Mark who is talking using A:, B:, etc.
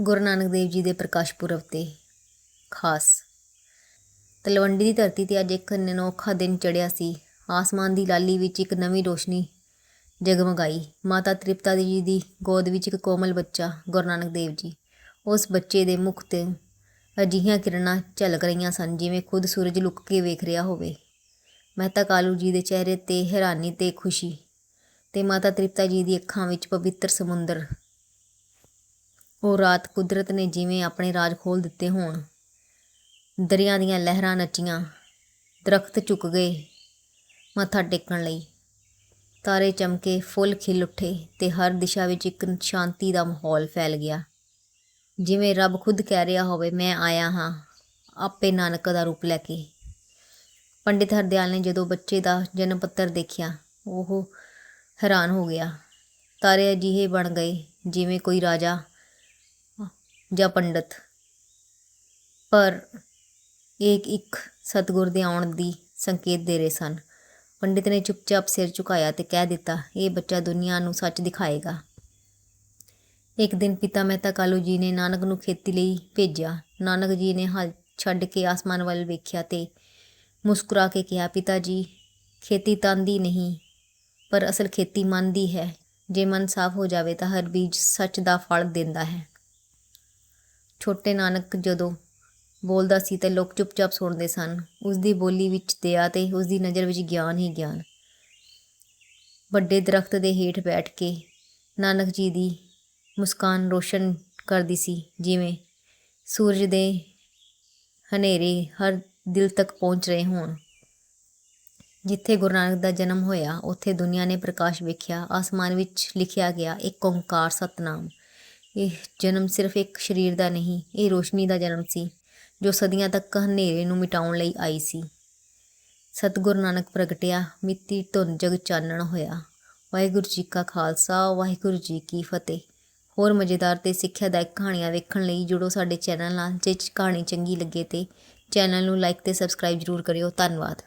A: ਗੁਰੂ ਨਾਨਕ ਦੇਵ ਜੀ ਦੇ ਪ੍ਰਕਾਸ਼ ਪੁਰਬ ਤੇ ਖਾਸ। ਤਲਵੰਡੀ ਦੀ ਧਰਤੀ ਤੇ ਅੱਜ ਇੱਕ ਅਨੋਖਾ ਦਿਨ ਚੜ੍ਹਿਆ ਸੀ। ਆਸਮਾਨ ਦੀ ਲਾਲੀ ਵਿੱਚ ਇੱਕ ਨਵੀਂ ਰੋਸ਼ਨੀ ਜਗਮਗਾਈ। ਮਾਤਾ ਤ੍ਰਿਪਤਾ ਜੀ ਦੀ ਗੋਦ ਵਿੱਚ ਇੱਕ ਕੋਮਲ ਬੱਚਾ ਗੁਰੂ ਨਾਨਕ ਦੇਵ ਜੀ। ਉਸ ਬੱਚੇ ਦੇ ਮੁਖ ਤੇ ਅਜਿਹੀਆਂ ਕਿਰਨਾਂ ਝਲਕ ਰਹੀਆਂ ਸਨ ਜਿਵੇਂ ਖੁਦ ਸੂਰਜ ਲੁਕ ਕੇ ਵੇਖ ਰਿਹਾ ਹੋਵੇ। ਮਹਿਤਾ ਕਾਲੂ ਜੀ ਦੇ ਚਿਹਰੇ ਤੇ ਹੈਰਾਨੀ ਤੇ ਖੁਸ਼ੀ ਤੇ ਮਾਤਾ ਤ੍ਰਿਪਤਾ ਜੀ ਦੀ ਅੱਖਾਂ ਵਿੱਚ ਪਵਿੱਤਰ ਸਮੁੰਦਰ ਉਹ ਰਾਤ ਕੁਦਰਤ ਨੇ ਜਿਵੇਂ ਆਪਣੇ ਰਾਜ ਖੋਲ ਦਿੱਤੇ ਹੋਣ। ਦਰਿਆ ਦੀਆਂ ਲਹਿਰਾਂ ਨੱਚੀਆਂ, ਦਰਖਤ ਝੁਕ ਗਏ ਮੱਥਾ ਟੇਕਣ ਲਈ। ਤਾਰੇ ਚਮਕੇ, ਫੁੱਲ ਖਿਲ ਉੱਠੇ ਤੇ ਹਰ ਦਿਸ਼ਾ ਵਿੱਚ ਇੱਕ ਸ਼ਾਂਤੀ ਦਾ ਮਾਹੌਲ ਫੈਲ ਗਿਆ। ਜਿਵੇਂ ਰੱਬ ਖੁਦ ਕਹਿ ਰਿਹਾ ਹੋਵੇ, ਮੈਂ ਆਇਆ ਹਾਂ, ਆਪੇ ਨਾਨਕ ਦਾ ਰੂਪ ਲੈ ਕੇ। ਪੰਡਿਤ ਹਰਦਿਆਲ ਨੇ ਜਦੋਂ ਬੱਚੇ ਦਾ ਜਨਮ ਪੱਤਰ ਦੇਖਿਆ, ਉਹ ਹੈਰਾਨ ਹੋ ਗਿਆ। ਤਾਰੇ ਅਜਿਹੇ ਬਣ ਗਏ ਜਿਵੇਂ ਕੋਈ ਰਾਜਾ ਜਾਂ ਪੰਡਤ। ਪਰ ਇਹ ਇੱਕ ਸਤਿਗੁਰ ਦੇ ਆਉਣ ਦੀ ਸੰਕੇਤ ਦੇ ਰਹੇ ਸਨ। ਪੰਡਿਤ ਨੇ ਚੁੱਪਚਾਪ ਸਿਰ ਝੁਕਾਇਆ ਤੇ ਕਹਿ ਦਿੱਤਾ, ਇਹ ਬੱਚਾ ਦੁਨੀਆ ਨੂੰ ਸੱਚ ਦਿਖਾਏਗਾ। ਇੱਕ ਦਿਨ ਪਿਤਾ ਮਹਿਤਾ ਕਾਲੂ ਜੀ ਨੇ ਨਾਨਕ ਨੂੰ ਖੇਤੀ ਲਈ ਭੇਜਿਆ। ਨਾਨਕ ਜੀ ਨੇ ਹਲ ਛੱਡ ਕੇ ਆਸਮਾਨ ਵੱਲ ਵੇਖਿਆ ਤੇ ਮੁਸਕਰਾ ਕੇ ਕਿਹਾ, ਪਿਤਾ ਜੀ, ਖੇਤੀ ਤੰਦੀ ਨਹੀਂ, ਪਰ ਅਸਲ ਖੇਤੀ ਮਨ ਦੀ ਹੈ। ਜੇ ਮਨ ਸਾਫ਼ ਹੋ ਜਾਵੇ ਤਾਂ ਹਰ ਬੀਜ ਸੱਚ ਦਾ ਫਲ ਦਿੰਦਾ ਹੈ। ਛੋਟੇ ਨਾਨਕ ਜਦੋਂ ਬੋਲਦਾ ਸੀ ਤੇ ਲੋਕ ਚੁੱਪਚਾਪ ਸੁਣਦੇ ਸਨ। ਉਸ ਦੀ ਬੋਲੀ ਵਿੱਚ ਦਇਆ ਤੇ ਉਸ ਦੀ ਨਜ਼ਰ ਵਿੱਚ ਗਿਆਨ ਹੀ ਗਿਆਨ। ਵੱਡੇ ਦਰਖਤ ਦੇ ਹੇਠ ਬੈਠ ਕੇ ਨਾਨਕ ਜੀ ਦੀ ਮੁਸਕਾਨ ਰੋਸ਼ਨ ਕਰਦੀ ਸੀ, ਜਿਵੇਂ ਸੂਰਜ ਦੇ ਹਨੇਰੇ ਹਰ ਦਿਲ ਤੱਕ ਪਹੁੰਚ ਰਹੇ ਹੋਣ। ਜਿੱਥੇ ਗੁਰੂ ਨਾਨਕ ਦਾ ਜਨਮ ਹੋਇਆ, ਉੱਥੇ ਦੁਨੀਆ ਨੇ ਪ੍ਰਕਾਸ਼ ਵੇਖਿਆ, ਆਸਮਾਨ ਵਿੱਚ ਲਿਖਿਆ ਗਿਆ ਇੱਕ ਓੰਕਾਰ ਸਤਨਾਮ। ਇਹ ਜਨਮ ਸਿਰਫ ਇੱਕ ਸਰੀਰ ਦਾ ਨਹੀਂ, ਇਹ ਰੋਸ਼ਨੀ ਦਾ ਜਨਮ ਸੀ, ਜੋ ਸਦੀਆਂ ਤੱਕ ਹਨੇਰੇ ਨੂੰ ਮਿਟਾਉਣ ਲਈ ਆਈ ਸੀ। ਸਤਿਗੁਰੂ ਨਾਨਕ ਪ੍ਰਗਟਿਆ, ਮਿੱਤੀ ਧੁੰਦ ਜਗ ਚਾਨਣ ਹੋਇਆ। ਵਾਹਿਗੁਰੂ ਜੀ ਕਾ ਖਾਲਸਾ, ਵਾਹਿਗੁਰੂ ਜੀ ਕੀ ਫਤਿਹ। ਹੋਰ ਮਜ਼ੇਦਾਰ ਤੇ ਸਿੱਖਿਆਦਾਇਕ ਕਹਾਣੀਆਂ ਵੇਖਣ ਲਈ ਜੁੜੋ ਸਾਡੇ ਚੈਨਲ ਨਾਲ। ਜੇ ਕਹਾਣੀ ਚੰਗੀ ਲੱਗੇ ਤੇ ਚੈਨਲ ਨੂੰ ਲਾਈਕ ਤੇ ਸਬਸਕ੍ਰਾਈਬ ਜ਼ਰੂਰ ਕਰਿਓ। ਧੰਨਵਾਦ।